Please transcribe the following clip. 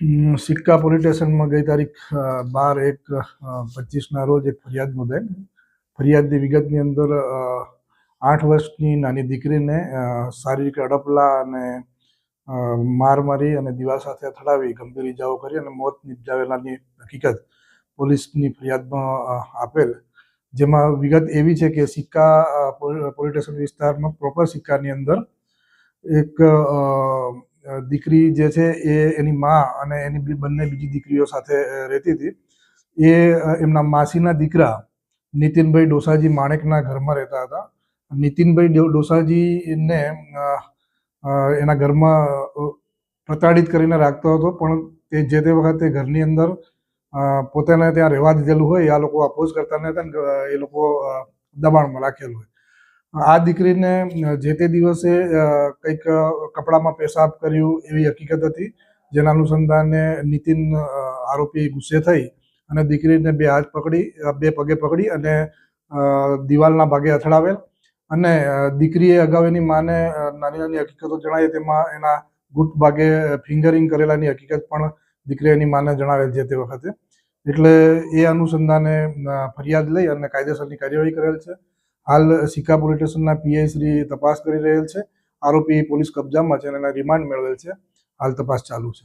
સિક્કા પોલીસ સ્ટેશનમાં ગઈ તારીખ બાર એક પચીસના રોજ એક ફરિયાદ નોંધાઈ ફરિયાદની વિગતની અંદર આઠ વર્ષની નાની દીકરીને શારીરિક અડપલા અને માર મારી અને દીવાલ સાથે અથડાવી ગંભીર ઇજાઓ કરી અને મોત નિપજાવેલાની હકીકત પોલીસની ફરિયાદમાં આપેલ. જેમાં વિગત એવી છે કે સિક્કા પોલીસ સ્ટેશન વિસ્તારમાં પ્રોપર સિક્કાની અંદર એક દીકરી જે છે એ એની મા અને એની બંને બીજી દીકરીઓ સાથે રહેતી હતી. એ એમના માસીના દીકરા નીતિનભાઈ ડોસાજી માણેકના ઘરમાં રહેતા હતા. નીતિનભાઈ ડોસાજીને એના ઘરમાં પ્રતાડિત કરીને રાખતો હતો, પણ તે જે તે વખતે ઘરની અંદર પોતાને ત્યાં રહેવા દીધેલું હોય આ લોકો અપોઝ કરતા નહીં હતા ને એ લોકો દબાણમાં રાખેલું હોય. આ દીકરીને જે તે દિવસે કંઈક કપડામાં પેશાબ કર્યું એવી હકીકત હતી, જેના અનુસંધાને નીતિન આરોપી ગુસ્સે થઈ અને દીકરીને બે હાથ પકડી બે પગે પકડી અને દિવાલના ભાગે અથડાવેલ. અને દીકરીએ અગાઉ એની માને નાની નાની હકીકતો જણાવી, તેમાં એના ગુપ્ત ભાગે ફિંગરિંગ કરેલાની હકીકત પણ દીકરીએ એની માને જણાવેલ છે તે વખતે. એટલે એ અનુસંધાને ફરિયાદ લઈ અને કાયદેસરની કાર્યવાહી કરેલ છે. હાલ સિક્કા પોલીસ સ્ટેશનના પીઆઈ શ્રી તપાસ કરી રહેલ છે. આરોપી પોલીસ કબજામાં છે અને એના રિમાન્ડ મેળવેલ છે. હાલ તપાસ ચાલુ છે.